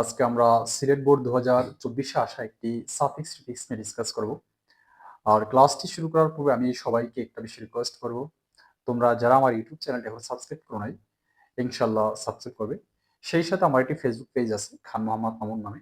আজকে আমরা সিলেট বোর্ড দু হাজার চব্বিশে আসা একটি সাফিক্স রিফিক্স নিয়ে ডিসকাস করব। আর ক্লাসটি শুরু করার পূর্বে আমি সবাইকে একটা বিষয় রিকোয়েস্ট করব। তোমরা যারা আমার ইউটিউব চ্যানেলটি এখন সাবস্ক্রাইব করো নাই ইনশাল্লাহ সাবস্ক্রাইব করবে। সেই সাথে আমার একটি ফেসবুক পেজ আছে, খান মোহাম্মদ মামুন নামে।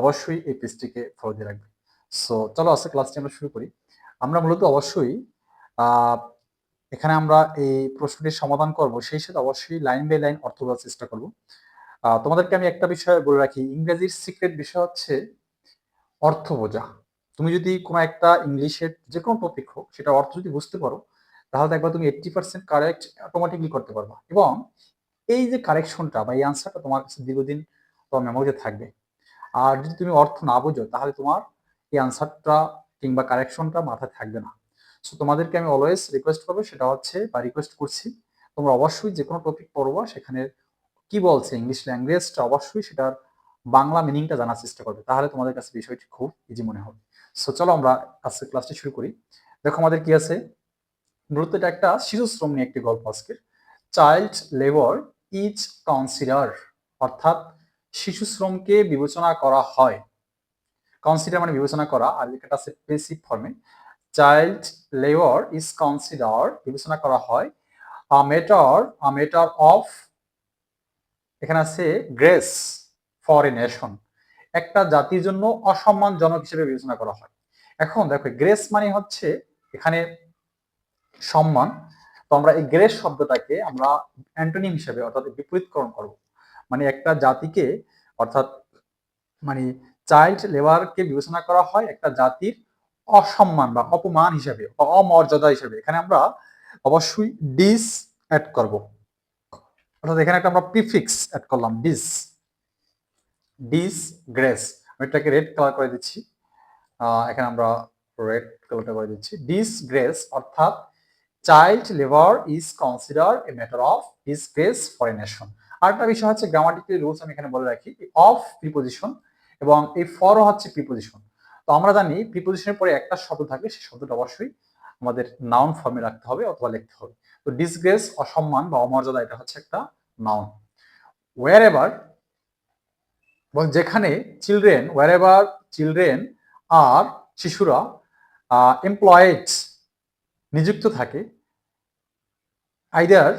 অবশ্যই এই পেজটিকে ফলো দিয়ে রাখবে। সো চলো আজকে ক্লাসটি আমরা শুরু করি। আমরা মূলত অবশ্যই এখানে আমরা এই প্রশ্নটির সমাধান করব। সেই সাথে অবশ্যই লাইন বাই লাইন অর্থ চেষ্টা করব। তোমাদেরকে আমি একটা বিষয় বলে রাখি। ইংরেজির সিক্রেট বিষয় হচ্ছে অর্থ বোঝা। তুমি যদি কোনো একটা ইংলিশের যে কোনো টপিক হোক, সেটা অর্থ যদি বুঝতে পারো, তাহলে দেখবা তুমি এইট্টি পার্সেন্ট কারেক্ট অটোমেটিকলি করতে পারবা। এবং এই যে কারেকশনটা বা এই আনসারটা তোমার কাছে দীর্ঘদিন তোমার মেমোরিতে থাকবে। আর যদি তুমি অর্থ না বোঝো, তাহলে তোমার এই আনসারটা কিংবা কারেকশনটা মাথায় থাকবে না। সো তোমাদেরকে আমি অলওয়েজ রিকোয়েস্ট করব, সেটা হচ্ছে বা রিকোয়েস্ট করছি, তোমরা অবশ্যই যে কোনো টপিক পড়বা সেখানে কি বলছে ইংলিশ ল্যাঙ্গুয়েজটা অবশ্যই সেটার বাংলা মিনিংটা জানার চেষ্টা করবে। তাহলে তোমাদের কাছে বিষয়টি খুব ইজি মনে হবে। সো চলো আমরা আজকে ক্লাসটি শুরু করি। দেখো আমাদের কি আছে? মূলত এটা একটা শিশু শ্রম নিয়ে একটি গল্প আজকের। চাইল্ড লেবার ইজ কনসিডার অর্থাৎ শিশু শ্রমকে বিবেচনা করা হয়। কনসিডার মানে বিবেচনা করা, আর এটা আছে পেসিভ ফর্মে চাইল্ড লেবার ইজ কনসিডার বিবেচনা করা হয় a matter a matter of এখানে আছে গ্রেস ফর এ নেশন একটা জাতির জন্য অসম্মানজনক হিসেবে বিবেচনা করা হয়। এখন দেখো গ্রেস মানে হচ্ছে এখানে সম্মান। তো আমরা এই গ্রেস শব্দটাকে আমরা অ্যান্টোনিম হিসেবে অর্থাৎ বিপরীতকরণ করব। মানে একটা জাতিকে অর্থাৎ মানে চাইল্ড লেবারকে বিবেচনা করা হয় একটা জাতির অসম্মান বা অপমান হিসেবে অমর্যাদা হিসেবে। এখানে আমরা অবশ্যই ডিস অ্যাড করব। অর্থাৎ এখানে একটা আমরা প্রিফিক্স অ্যাড করলাম ডিস ডিস গ্রেস আমি এটাকে রেড কালার করে দিচ্ছি। এখানে আমরা রেড কালারটা করে দিচ্ছি। ডিস গ্রেস অর্থাৎ child labour is consider a matter of disgrace for a nation আরেকটা বিষয় হচ্ছে গ্রামাটিক্যাল রুলস আমি এখানে বলে রাখি অফ প্রিপোজিশন এবং এই ফরও হচ্ছে প্রিপোজিশন তো আমরা জানি প্রিপোজিশনের পরে একটা শব্দ থাকে সেই শব্দটা অবশ্যই আমাদের নাউন ফর্মে রাখতে হবে অথবা লিখতে হবে। তো ডিসগ্রেস অসম্মান বা অমর্যাদা এটা হচ্ছে একটা নাউন ওয়ার এভার এবং যেখানে চিলড্রেন ওয়ার এভার চিলড্রেন আর শিশুরা এমপ্লয়েড নিযুক্ত থাকে either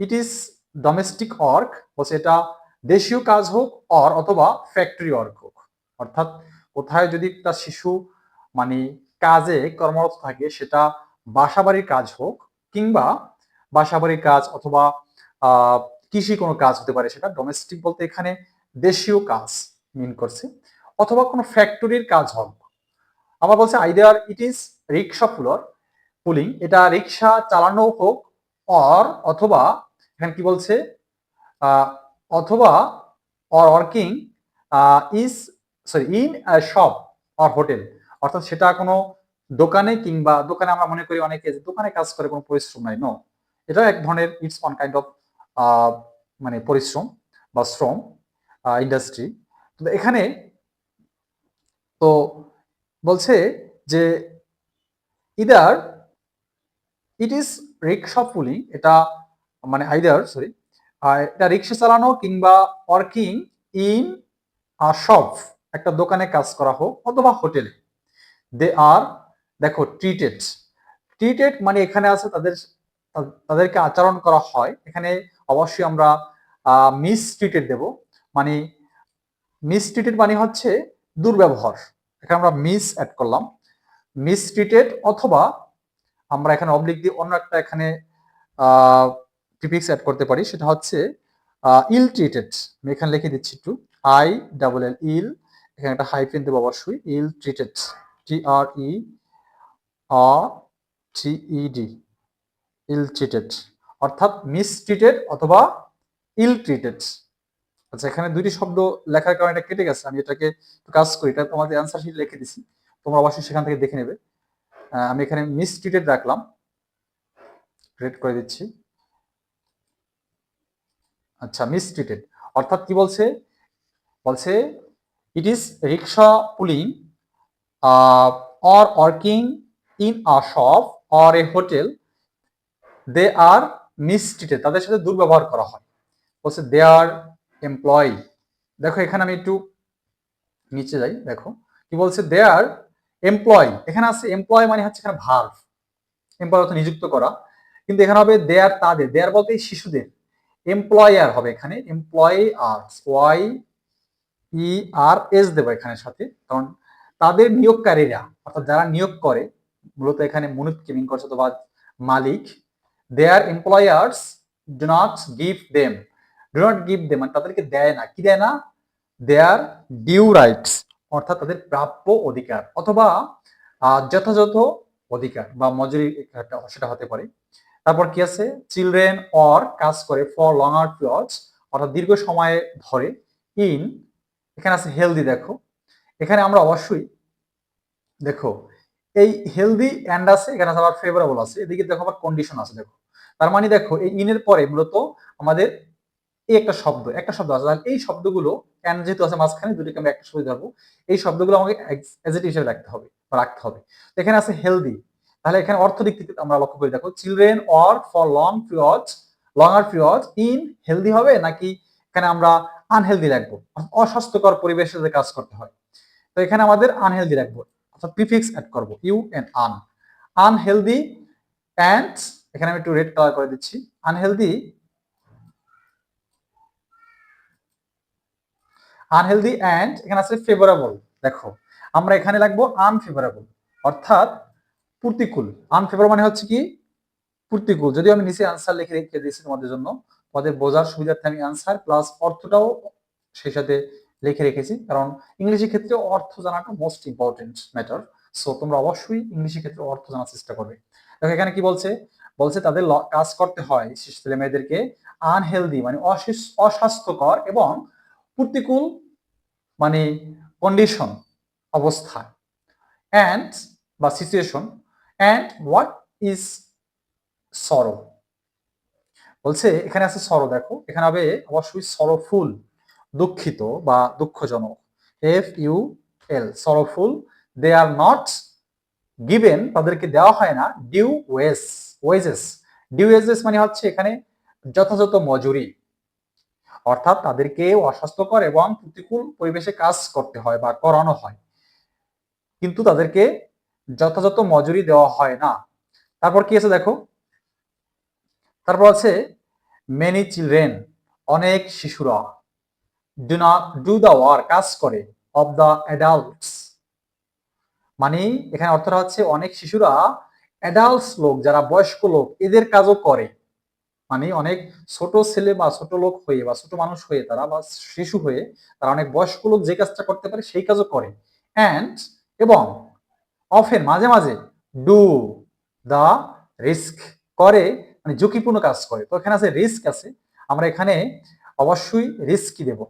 it is domestic work বলছে এটা দেশীয় কাজ হোক অর অথবা ফ্যাক্টরি ওয়ার্ক হোক। অর্থাৎ কোথায় যদি একটা শিশু মানে কাজে কর্মরত থাকে, সেটা বাসাবাড়ির কাজ হোক কিংবা বাসাবাড়ির কাজ অথবা কৃষি কোনো কাজ হতে পারে, সেটা ডোমেস্টিক বলতে এখানে দেশীয় কাজ মিন করছে, অথবা কোনো ফ্যাক্টরির কাজ হোক। আবার বলছে either it is rickshaw puller pulling এটা রিক্সা চালানো হোক অর অথবা, এখানে কি বলছে অথবা or working is sorry in shop or hotel অর্থাৎ সেটা কোনো দোকানে কিংবা দোকানে আমরা মনে করি অনেকে দোকানে কাজ করে কোনো পরিশ্রম নাই নো এটা এক ধরনের ইটস ওয়ান কাইন্ড অফ মানে পরিশ্রম বা শ্রম ইন্ডাস্ট্রি এখানে তো বলছে যে either it is rickshaw pulling এটা মানে আইদার সরি এটা রিক্সা চালানো কিংবা ওয়ার্কিং ইন শপ একটা দোকানে কাজ করা হোক অথবা হোটেলে দে আর দেখো ট্রিটেড ট্রিটেড মানে এখানে আছে তাদের, তাদেরকে আচরণ করা হয়। এখানে অবশ্যই আমরা মিস ট্রিটেড দেব। মানে মিস ট্রিটেড মানে হচ্ছে দুর্ব্যবহার। এখানে আমরা মিস অ্যাড করলাম। মিস ট্রিটেড অথবা আমরা এখানে অবলিক দিয়ে অন্য একটা এখানে টিপিক্স অ্যাড করতে পারি। সেটা হচ্ছে ইল ট্রিটেড আমি এখানে লিখে দিচ্ছি একটু। আই ডাবল এল ইল এখানে একটা হাইফেন দেবো অবশ্যই ill treated T R E A T E D ill treated অর্থাৎ মিস অথবা ইল ট্রিটেড আচ্ছা এখানে দুইটি শব্দ লেখার কারণে এটা কেটে গেছে, আমি এটাকে কাজ করি, এটা তোমাদের অ্যান্সার শিট লিখে দিছি, তোমরা অবশ্যই সেখান থেকে দেখে নেবে। আমি এখানে মিস রাখলাম রেড করে দিচ্ছি। আচ্ছা মিস ট্রিটেড অর্থাৎ কি বলছে? বলছে it is rickshaw pulling working in a shop or a hotel they are mis treated তাদের সাথে দুর্ব্যবহার করা হয়। বলছে দে আর এমপ্লয়ি দেখো, এখানে আমি একটু নিচে যাই, দেখো। কি বলছে দেয়ার এমপ্লয় এখানে আছে এমপ্লয় মানে হচ্ছে এখানে ভার্ভ এমপ্লয় অর্থ নিযুক্ত করা। কিন্তু এখানে হবে দেয়ার তাদের। দেয়ার বলতে এই শিশুদের। এমপ্লয়ার হবে এখানে। Employ R Y E R S দেবো এখানে সাথে। কারণ তাদের নিয়োগকারীরা, অর্থাৎ যারা নিয়োগ করে, মূলত এখানে মুনুত কিমিং করছে অথবা মালিক their employers do not give them do not give them মানে তাদেরকে দেয় না। কি দেয় না? দেয়ার ডিউ রাইটস অর্থাৎ তাদের প্রাপ্য অধিকার অথবা যথাযথ অধিকার বা মজুরি সেটা হতে পারে। তারপর কি আছে? চিলড্রেন অর কাজ করে ফর লঙ্গার পিরিয়ডস অর্থাৎ দীর্ঘ সময় ধরে ইন এখানে আছে হেলদি দেখো। এখানে আমরা অবশ্যই দেখো, এই হেলদি অ্যান্ড আছে, এখানে আবার ফেভারেবল আছে, এদিকে দেখো আবার কন্ডিশন আছে, দেখো। তার মানে দেখো, এই ইনের পরে মূলত আমাদের এই একটা শব্দ একটা শব্দ আছে। তাহলে এই শব্দগুলো অ্যান্ড যেহেতু আছে মাঝখানে দুটোকে আমরা একটা শব্দ ধরবো এই শব্দগুলো আমাকে এজিট হিসেবে রাখতে হবে, বা রাখতে হবে। এখানে আছে হেলদি তাহলে এখানে অর্থ দিক থেকে আমরা লক্ষ্য করি, দেখো children or for long period longer period in healthy হবে, নাকি এখানে আমরা আনহেলদি রাখব? অস্বাস্থ্যকর পরিবেশে কাজ করতে হয়। তো এখানে আমাদের আনহেলদি রাখব, অর্থাৎ প্রিফিক্স অ্যাড করব U N un unhealthy and এখানে আমি একটু রেড কালার করে দিচ্ছি। আনহেলদি আনহেলদি অ্যান্ড এখানে আছে ফেভারেবল দেখো। আমরা এখানে লাগবো আনফেভারেবল অর্থাৎ প্রতিকূল। আনফেভার মানে হচ্ছে কি? প্রতিকূল। যদিও আমি নিচে আনসার লিখে রেখে দিয়েছি তোমাদের জন্য, তোমাদের বোঝার সুবিধার্থে আমি আনসার প্লাস অর্থটাও সেই সাথে লিখে রেখেছি, কারণ ইংরেজি ক্ষেত্রে অর্থ জানাটা মোস্ট ইম্পর্টেন্ট ম্যাটার সো তোমরা অবশ্যই ইংলিশের ক্ষেত্রে অর্থ জানার চেষ্টা করবে। দেখো, এখানে কি বলছে? বলছে তাদের কাজ করতে হয় ছেলে মেয়েদেরকে আনহেলদি মানে অস্বাস্থ্যকর এবং প্রতিকূল মানে কন্ডিশন অবস্থা। অ্যান্ড বা সিচুয়েশন অ্যান্ড হোয়াট ইজ সরো বলছে, এখানে আছে সরো দেখো। এখানে হবে অবশ্যই সরোফুল দুঃখিত বা দুঃখজনক। F U L sorrowful they are not given তাদেরকে দেওয়া হয় না due ways wages due wages মানে হচ্ছে এখানে যথাযথ মজুরি। অর্থাৎ তাদেরকে অস্বাস্থ্যকর এবং প্রতিকূল পরিবেশে কাজ করতে হয় বা করানো হয়। কিন্তু তাদেরকে যথাযথ মজুরি দেওয়া হয় না। তারপর কি আছে দেখো? তারপর আছে মেনি চিলড্রেন অনেক শিশুরা। Do not do the work কাজ করে অব দ্য অ্যাডাল্টস মানে এখানে অর্থটা হচ্ছে অনেক শিশুরা অ্যাডাল্টস লোক, যারা বয়স্ক লোক, এদের কাজও করে। মানে অনেক ছোট ছেলে বা ছোট লোক হয়ে বা ছোট মানুষ হয়ে তারা বা শিশু হয়ে তারা অনেক বয়স্ক লোক যে কাজটা করতে পারে সেই কাজও করে। অ্যান্ড এবং অফেন মাঝে মাঝে ডু দ্য রিস্ক করে মানে ঝুঁকিপূর্ণ কাজ করে। তো এখানে আছে রিস্ক আছে। আমরা এখানে অবশ্যই রিস্কি দেব।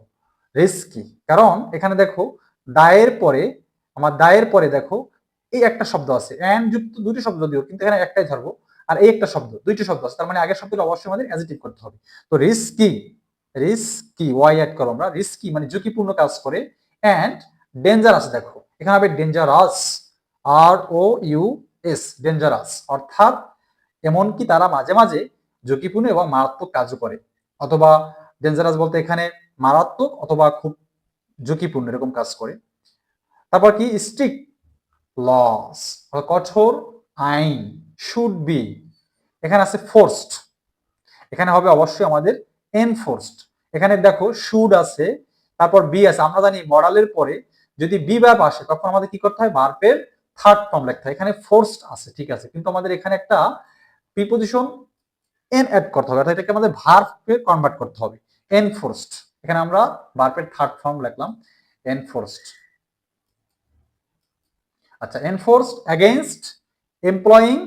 রিস্কি কারণ এখানে দেখো দায়ের পরে, আমার দায়ের পরে দেখো, এই একটা শব্দ আছে। অ্যান্ড যুক্ত দুটি শব্দ দিও কিন্তু এখানে একটাই ধরবো, আর এই একটা শব্দ, দুইটি শব্দ আছে। তার মানে আগের শব্দটা অবশ্যই আমাদের অ্যাজিটিভ করতে হবে। তো রিস্কি রিস্কি ওয়াই অ্যাড করো আমরা। রিস্কি মানে ঝুঁকিপূর্ণ কাজ করে। অ্যান্ড ডেঞ্জারাস দেখো, এখানে হবে dangerous R O U S dangerous অর্থাৎ এমনকি তারা মাঝে মাঝে ঝুঁকিপূর্ণ এবং মারাত্মক কাজও করে। অথবা ডেঞ্জারাস বলতে এখানে মারাত্মক অথবা খুব ঝুঁকিপূর্ণ এরকম কাজ করে। তারপর কি? স্ট্রিক লস কঠোর আইন শুড বি এখানে আছে ফোর্সড এখানে হবে অবশ্যই আমাদের এনফোর্সড এখানে দেখো শুড আছে, তারপর বি আছে। আমরা জানি মডালের পরে যদি বি ভার্ব আসে, তখন আমাদের কি করতে হয়? ভার্বের থার্ড ফর্ম লিখতে হয়। এখানে ফোর্সড আছে, ঠিক আছে। কিন্তু আমাদের এখানে একটা প্রিপোজিশন এন অ্যাড করতে হবে। অর্থাৎ এটাকে আমাদের ভার্বে কনভার্ট করতে হবে। এনফোর্সড এখানে আমরা ভার্বের থার্ড ফর্ম লিখলাম এনফোর্সড আচ্ছা enforced against employing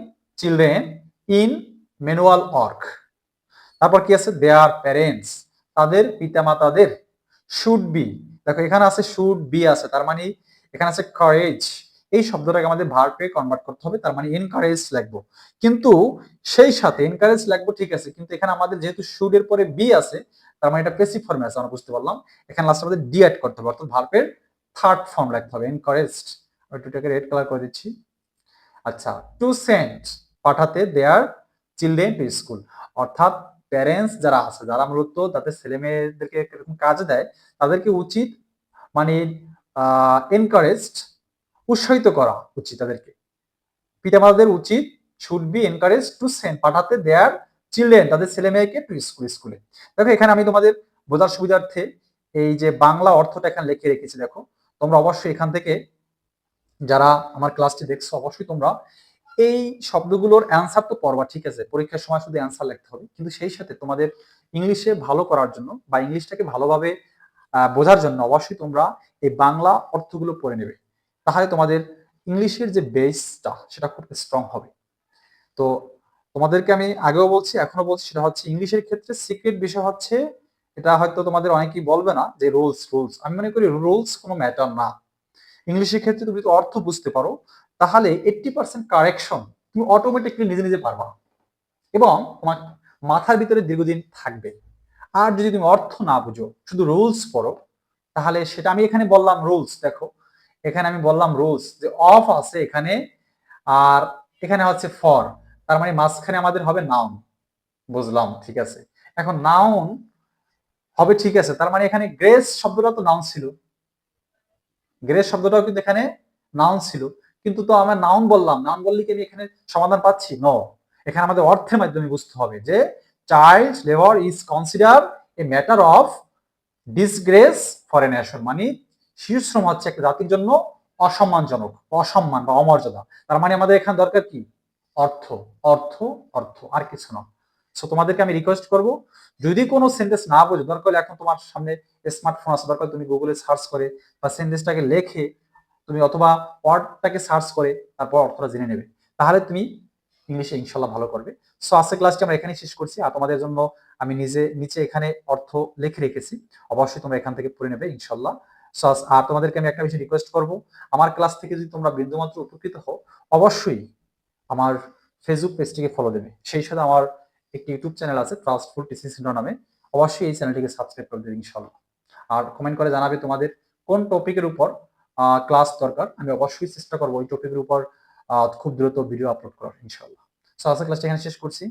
children in manual work তারপর কি আছে? দেয়ার প্যারেন্টস তাদের পিতামাতাদের। শুড বি দেখো, এখানে আছে শুড বি আছে, তার মানে এখানে আছে কারেজ এই শব্দটাকে আমাদের ভার্বে কনভার্ট করতে হবে, তার মানে এনকারেজ লাগবো কিন্তু সেই সাথে এনকারেজ লাগবো ঠিক আছে, কিন্তু এখানে আমাদের যেহেতু শুড এর পরে বি আছে তার মানে এটা পেসিভ ফর্মে আছে, আমরা বুঝতে পারলাম। এখানে লাস্ট আমাদের ডি অ্যাড করতে হবে, অর্থাৎ ভার্বের থার্ড ফর্ম রাখতে হবে এনকারেজড আমি এটাকে রেড কালার করে দিচ্ছি। আচ্ছা টু সেন্ট পাঠাতে দেয়ার চিলড্রেন টু স্কুল অর্থাৎ প্যারেন্টস যারা আছে, যারা মূলত তাদের ছেলে মেয়েদেরকে এরকম কাজ দেয়, তাদেরকে উচিত মানে এনকারেজড উৎসাহিত করা উচিত তাদেরকে। পিতামাতাদের উচিত should be encourage to send পাঠাতে দেয়ার চিলড্রেন তাদের ছেলে মেয়েকে টু স্কুল, স্কুলে। দেখো, এখানে আমি তোমাদের বোঝার সুবিধার্থে এই যে বাংলা অর্থটা এখানে লিখে রেখেছি, দেখো। তোমরা অবশ্যই এখান থেকে যারা আমার ক্লাসটি দেখছ, অবশ্যই তোমরা এই শব্দগুলোর অ্যান্সার তো পড়বা, ঠিক আছে? পরীক্ষার সময় শুধু অ্যান্সার লিখতে হবে। কিন্তু সেই সাথে তোমাদের ইংলিশে ভালো করার জন্য বা ইংলিশটাকে ভালোভাবে বোঝার জন্য অবশ্যই তোমরা এই বাংলা অর্থগুলো পড়ে নেবে। তাহলে তোমাদের ইংলিশের যে বেসটা সেটা খুব স্ট্রং হবে। তো তোমাদেরকে আমি আগেও বলছি এখনও বলছি, সেটা হচ্ছে ইংলিশের ক্ষেত্রে সিক্রেট বিষয় হচ্ছে, এটা হয়তো তোমাদের অনেকেই বলবে না যে রুলস রুলস আমি মনে করি রুলস কোনো ম্যাটার না। ইংলিশের ক্ষেত্রে তুমি অর্থ বুঝতে পারো, তাহলে এইটটি পার্সেন্ট কারেকশন তুমি অটোমেটিকলি নিজে নিজে পারবা। এবং তোমার মাথার ভিতরে দীর্ঘদিন থাকবে। আর যদি তুমি অর্থ না বুঝো, শুধু রুলস পড়ো, তাহলে সেটা আমি এখানে বললাম রুলস দেখো। এখানে আমি বললাম রুলস যে অফ আছে এখানে, আর এখানে হচ্ছে ফর তার মানে মাঝখানে আমাদের হবে নাউন বুঝলাম, ঠিক আছে। এখন নাউন হবে ঠিক আছে, তার মানে এখানে গ্রেস শব্দটা তো নাউন ছিল। গ্রেস শব্দটাও কিন্তু এখানে নাউন ছিল। কিন্তু তো আমরা নাউন বললাম নাউন বললে কি আমি এখানে সমাধান পাচ্ছি? ন এখানে আমাদের অর্থের মাধ্যমে বুঝতে হবে যে child labour is consider a matter of disgrace for a nation মানে শিশু শ্রম হচ্ছে একটা জাতির জন্য অসম্মানজনক, অসম্মান বা অমর্যাদা। তার মানে আমাদের এখানে দরকার কি? অর্থ অর্থ অর্থ, আর কিছু না। সো তোমাদেরকে আমি রিকোয়েস্ট করব, যদি কোনো সেন্টেন্স না বোঝো, দরকার হলে এখন তোমার সামনে স্মার্টফোন আছে, দরকার তুমি গুগলে সার্চ করে বা সেন্টেন্সটাকে লেখে তুমি অথবা ওয়ার্ডটাকে সার্চ করে, তারপর অর্থটা জেনে নেবে। তাহলে তুমি ইংলিশে ইনশাল্লাহ ভালো করবে। সো আজকে ক্লাসটি আমরা এখানেই শেষ করছি। আর তোমাদের জন্য আমি নিজে, নিচে এখানে অর্থ লিখে রেখেছি। অবশ্যই তোমরা এখান থেকে পড়ে নেবে ইনশাল্লাহ। সো আর তোমাদেরকে আমি একটা বিষয় রিকোয়েস্ট করব। আমার ক্লাস থেকে যদি তোমরা বিন্দুমাত্র উপকৃত হও, অবশ্যই আমার ফেসবুক পেজটিকে ফলো দেবে। সেই সাথে আমার একটি ইউটিউব চ্যানেল আছে ট্রাস্টফুল টিসি সেন্টার নামে। অবশ্যই এই চ্যানেলটিকে সাবস্ক্রাইব করে দেবে ইনশাল্লাহ আর কমেন্ট করে জানাবে তোমাদের কোন টপিকের উপর ক্লাস দরকার। আমি অবশ্যই চেষ্টা করব ওই টপিকের উপর খুব দ্রুত ভিডিও আপলোড করার ইনশাল্লাহ সো আজকে ক্লাসটা এখানে শেষ করছি।